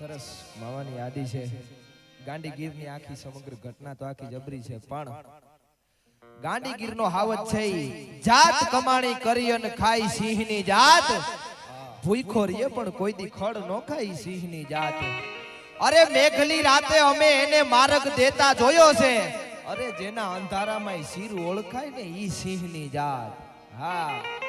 સરસ માવાની યાદી છે. ગાંડીગીરની આખી સમગ્ર ઘટના તો આખી જબરી છે, પણ ગાંડીગીરનો હાવત છે જાત કમાણી કરી અને ખાઈ સિંહની જાત. ભૂખો પણ કોઈ દી ખડ નો ખાઈ સિંહની જાત. અરે મેઘલી રાતે અમે એને માર્ગ દેતા જોયો છે. અરે જેના અંધારામાં શીર ઓળખાય ને ઈ સિંહની જાત. હા.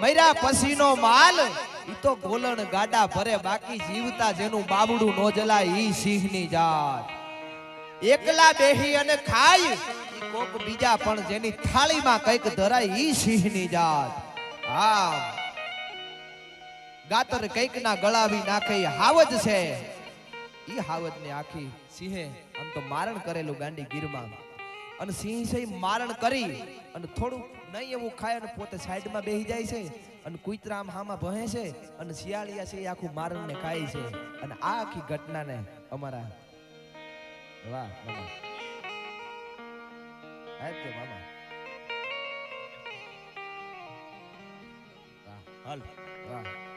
મર્યા પછીનો માલ, ઈ તો ગોલણ ગાડા ભરે, બાકી જીવતા જેનું બાબડું નો જલાય, ઈ સિંહની જાત. એકલા બેહી અને ખાય કોક બીજા પણ જેની થાળીમાં કંઈક ધરાય, ઈ સિંહની જાત. હા. ગાતર કંઈક ના ગળાવી નાખે હાવજ છે. ઈ હાવજ ને આખી સિંહે આમ તો મારણ કરેલું ગાંડી ગીરમાં. અને સિંહ છે મારણ કરી અને થોડું નહીં એવું ખાય અને પોતે સાઈડમાં બેહી જાય છે અને કુતરા આમ હામાં ભહે છે અને શિયાળિયા છે એ આખું મારણને ખાય છે. અને આ આખી ઘટનાને અમારા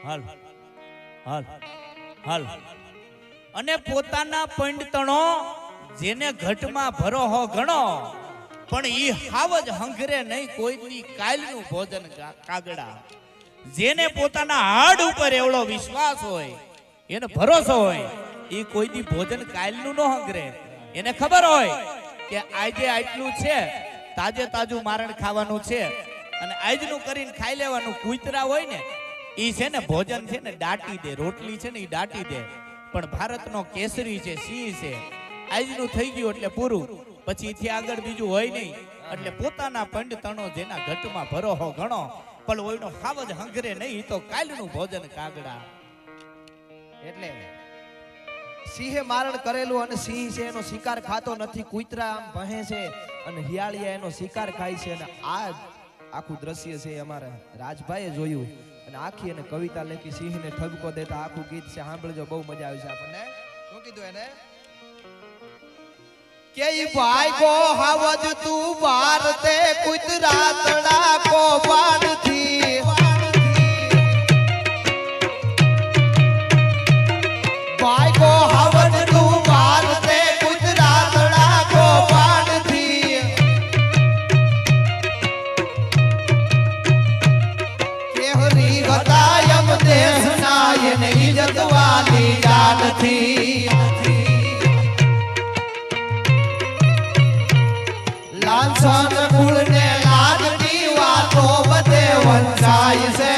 હાલ હાલ અને પોતાના પંડતણો જેને ઘટમાં ભરો હો ગણો, પણ ઈ હાવ જ હંગરે નહીં કોઈની કાલનું ભોજન કાગડા. જેને પોતાના હાડ ઉપર એવડો વિશ્વાસ હોય, એને ભરોસો હોય એ કોઈની ભોજન કાલનું ન હંગરે. એને ખબર હોય કે આજે આટલું છે, તાજે તાજું મારણ ખાવાનું છે, અને આજનું કરીને ખાઈ લેવાનું કૂતરા હોય ને એ છે ને ભોજન છે ને દાટી દે, રોટલી છે ને એ દાટી દે. પણ ભારતનો કેસરી છે, સિંહ છે આજનું થઈ ગયું એટલે પૂરું. પછી એથી આગળ બીજું હોય નહીં. એટલે પોતાના પંડતણો જેના ઘટમાં ભરોહો ઘણો, પણ ઓયનો હાવ જ હંગરે નહીં તો કાલનું ભોજન કાગડા. એટલે સિંહે મારણ કરેલું અને સિંહ છે એનો શિકાર ખાતો નથી, કૂતરા આમ ભહે છે અને હિયાળિયા એનો શિકાર ખાય છે અને આ આખું દ્રશ્ય છે અમારા રાજભાઈએ જોયું. અને આખી એને કવિતા લખી, સિંહને ઠબકો દેતા આખું ગીત છે, સાંભળજો, બહુ મજા આવશે આપણને. શું કીધું એને? કે ભાઈ કો હવજ તું ભારતે ગુજરાતડા કો બાણથી eyes.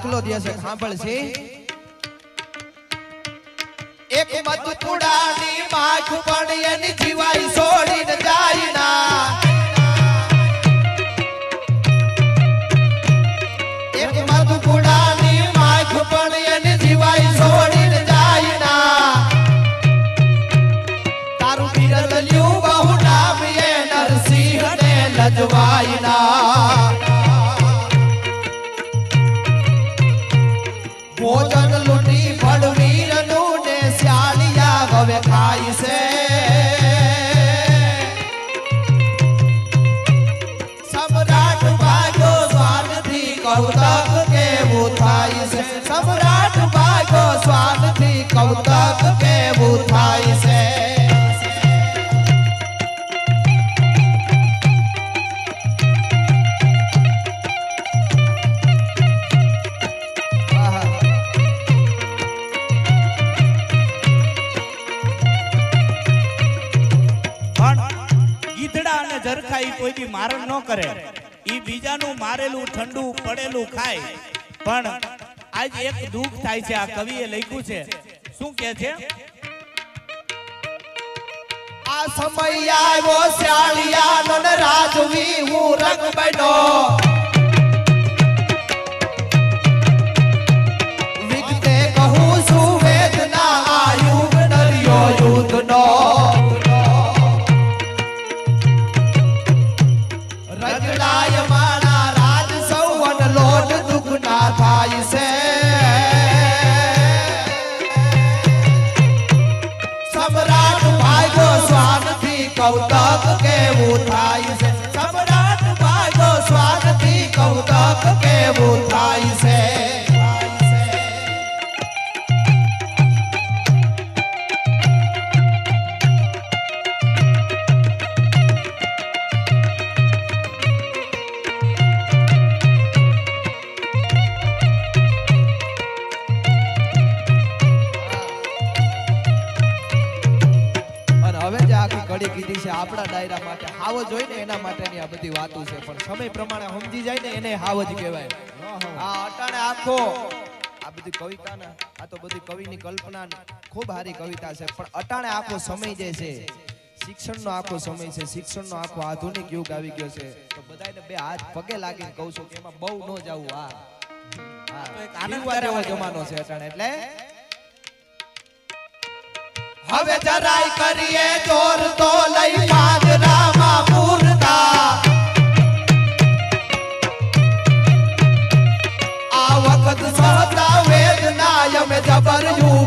દાખલો દે છે સાંભળશે? એક મધુપુડાની માખ પણ એની જીવાઈ છોડીને જાય ના. એક મધુપુડાની માખ પણ એની જીવાઈ છોડીને જાય ના. તારું કરે. એ બીજાનું મારેલું, ઠંડુ, પડેલું ખાય. પણ આજ એક દુઃખ થાય છે, આ કવિએ લખ્યું છે. શું કે છે? આ સમય આવ્યો શ્યાળિયા નન રાજવી, હું રંગ બન્યો. વિગતે કહું છું, વેદના આયુ ડર્યો યુદ્ધનો. કૌતક કેવું બધી વાતો છે પણ સમય પ્રમાણે સમજી જાય ને એને હાવ જ કહેવાય. આ અટાણે આખો. આ બધી કવિતા આ તો બધી કવિની કલ્પના ખૂબ સારી કવિતા છે પણ અટાણે આખો સમય જે છે શિક્ષણનો આખો સમય છે શિક્ષણનો આખો આધુનિક યુગ આવી ગયો છે. તો બધાને બે હાથ પગે લાગીને કહું છું કે એમાં બહુ ન જવું આ. જમાનો છે અટાણે એટલે? હવે જરાય કરીએ જોર તો.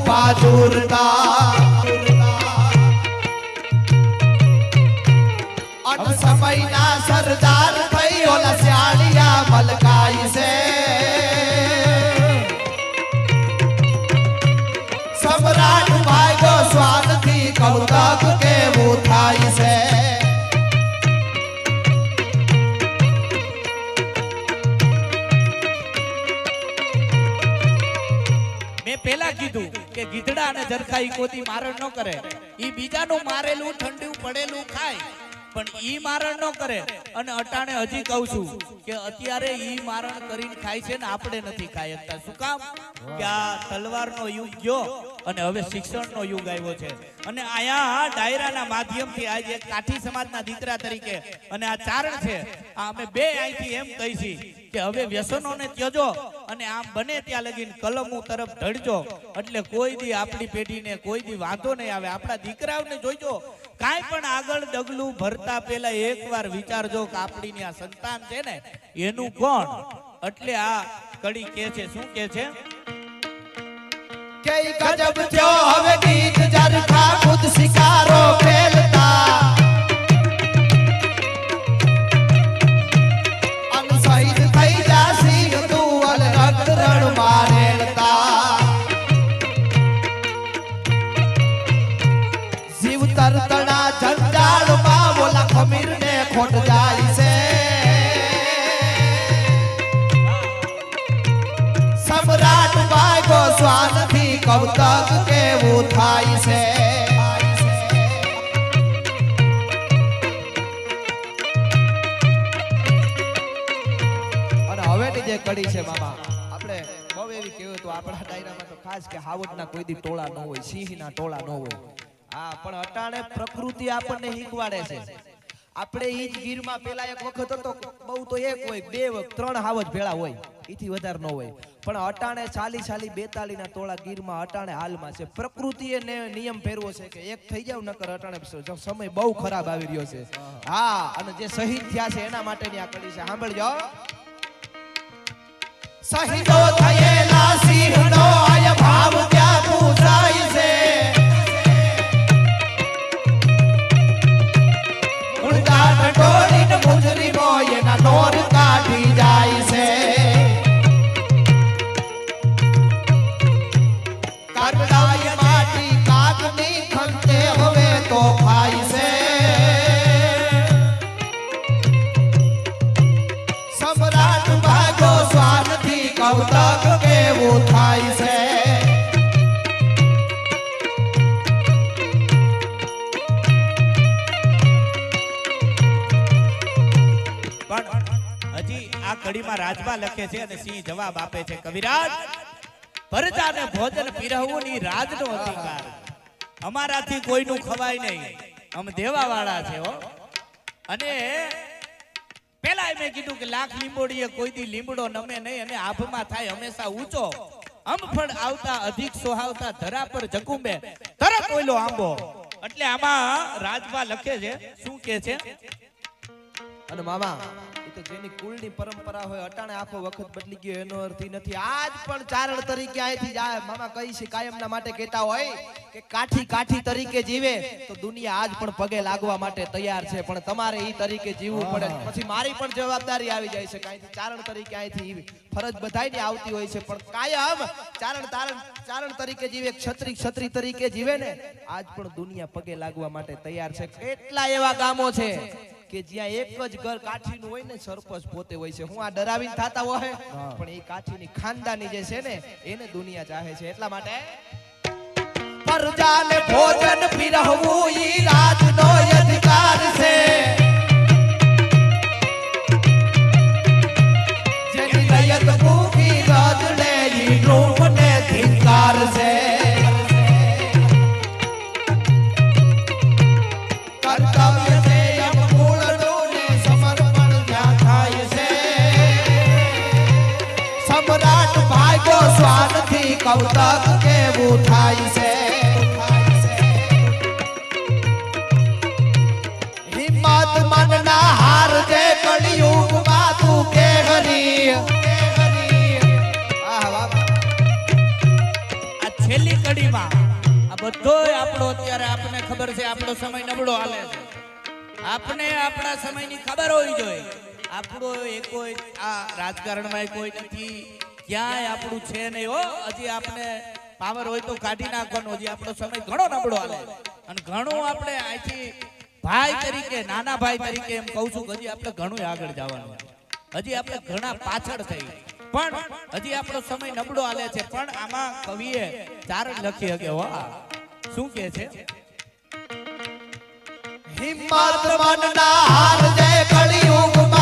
જબર યુપા દૂરતા અન સમયના સરદાર કે ગીધડા અને જરખા ઈ મારણ ન કરે. ઈ બીજાનું મારેલું ઠંડુ પડેલું ખાય. પણ ઈ મારણ ન કરે. અને અટાણે હજી કહું છું કે અત્યારે ઈ મારણ કરીને ખાય છે ને આપણે નથી ખાઈ શકતા શું કામ? કે આ તલવારનો યુગ ગયો અને હવે શિક્ષણનો યુગ આવ્યો છે. અને આયા ડાયરાના માધ્યમથી આજે એક કાઠી સમાજના દીકરા તરીકે અને આ ચારણ છે. આ અમે બે અહીંથી એમ કહી છીએ કે હવે વ્યસનોને ત્યજો અને આમ બને ત્યાં લગીને કલમો તરફ ઢળજો એટલે કોઈ દી આપણી પેઢીને કોઈ દી વાંધો નહીં આવે. આપણા દીકરાઓને જોઈજો. કાંઈ પણ આગળ ડગલું ભરતા પહેલા એકવાર વિચારજો કે આપણી આ સંતાન છે ને, એનું કોણ? એટલે આ કડી કે છે, શું કે છે? કે ગજબ થયો. હવે ગીત જરખા ખુદ શિકારો ખેલતા કૌતક કેવું થાય છે? અને હવેની કડી છે મામા, આપણે બહુ એવી કહેવું તો આપણા ડાયરામાં તો ખાસ કે હાવડના કોઈ દી ટોળા ન હોય, સિંહના ટોળા ન હોય. હા, પણ અટાણે પ્રકૃતિ આપણને શીખવાડે છે. આપણે ઈ જ ગીરમાં પેલા એક વખત હતો, બહુ તો એક હોય, બે વખત ત્રણ હાવજ ભેળા હોય. ઈથી વધારે ન હોય. પણ અટાણે ચાલી ચાલી બેતાલી ના ટોળા ગીરમાં અટાણે હાલમાં છે. પ્રકૃતિએ નિયમ ફેરવો છે કે એક થઈ જાવ, નકર અટાણે સમય બહુ ખરાબ આવી રહ્યો છે. હા, અને જે શહીદ થયા છે એના માટેની આ કડી છે. સાંભળજો. શહીદો થયેલા સિંહનો આય ભાવ હજી આ કડીમાં રાજભા લખે છે અને સિંહ જવાબ આપે છે. કવિરાજ, પ્રજાને ભોજન પીરવવું ની રાજનો અધિકાર. અમારાથી કોઈનું ખવાય નહીં. આમ દેવા વાળા છે હો. અને પેલા મેં કીધું કે લાખ લીંબોડીએ કોઈ દી લીંબડો નમે નહીં અને આભમાં થાય હંમેશા ઊંચો. અમફળ આવતા, અધિક સોહાવતા ધરા પર જકુંબે. તરત ઓઈલો આંબો. એટલે આમાં રાજવા લખે છે. શું કે છે? અને મામા તો જેની કુળની પરંપરા હોય અટાણે આખો વખત બદલી ગયો એનો અર્થ નથી. આજ પણ ચારણ તરીકે અહીંથી જાય. મામા કહી છે કાયમના માટે કહેતા હોય કે કાઠી કાઠી તરીકે જીવે તો દુનિયા આજ પણ પગે લાગવા માટે તૈયાર છે. પણ તમારે એ તરીકે જીવવું પડે. પછી મારી પણ જવાબદારી આવી જાય છે કાંઈથી ચારણ તરીકે અહીંથી ફરજ બધાયને આવતી હોય છે. પણ કાયમ ચારણ તારણ ચારણ તરીકે જીવે ક્ષત્રિય ક્ષત્રિય તરીકે જીવે ને આજ પણ દુનિયા પગે લાગવા માટે તૈયાર છે. કેટલા એવા ગામો છે કે જ્યાં એક જ ઘર કાઠીનું હોય ને સરપંચ પોતે હોય છે. હું આ ડરાવીને થતા હોય પણ એ કાઠીની ખાનદાની જે છે ને એને દુનિયા ચાહે છે. એટલા માટે પ્રજાને ભોજન પીરહવું ઈ રાજનો અધિકાર છે. બધોય આપણો અત્યારે આપણને ખબર છે, આપણો સમય નબળો હાલે છે. આપણે આપણા સમયની ખબર હોવી જોઈએ. આપણો એકો આ રાજકારણમાં કોઈ નથી. ક્યાંય આપણું છે નહીં હો. હજી આપણે પાવર હોય તો કાઢી નાખવાનો. હજી આપણો સમય ઘણો નબળો હાલે અને ઘણું આપણે અહીંથી ભાઈ તરીકે, નાના ભાઈ તરીકે એમ કહું છું હજી આપણે ઘણું આગળ જવાનું હજી આપણે ઘણા પાછળ થઈ. પણ હજી આપણો સમય નબળો હાલે છે. પણ આમાં કવિએ ચારણ લખી શકે હો. આ. શું કે છે? હિંમત મનના હાર જે કળિયુગમાં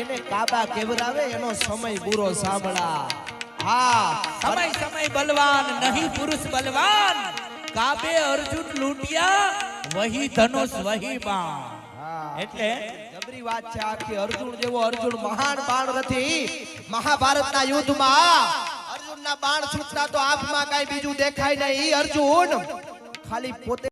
એને કાબા કેવરાવે એનો સમય બુરો સાંભળા. હા સમય સમય બલવાન નહીં પુરુષ બલવાન. કાબે અર્જુન લૂંટ્યા વહી ધનુષ વહી બાણ. એટલે જબરી વાત છે આખી. અર્જુન જેવો અર્જુન મહાન બાણ નથી. મહાભારતના યુદ્ધમાં અર્જુનના બાણ છૂટતા તો આંખમાં કઈ બીજું દેખાય નહીં. અર્જુન ખાલી પોતે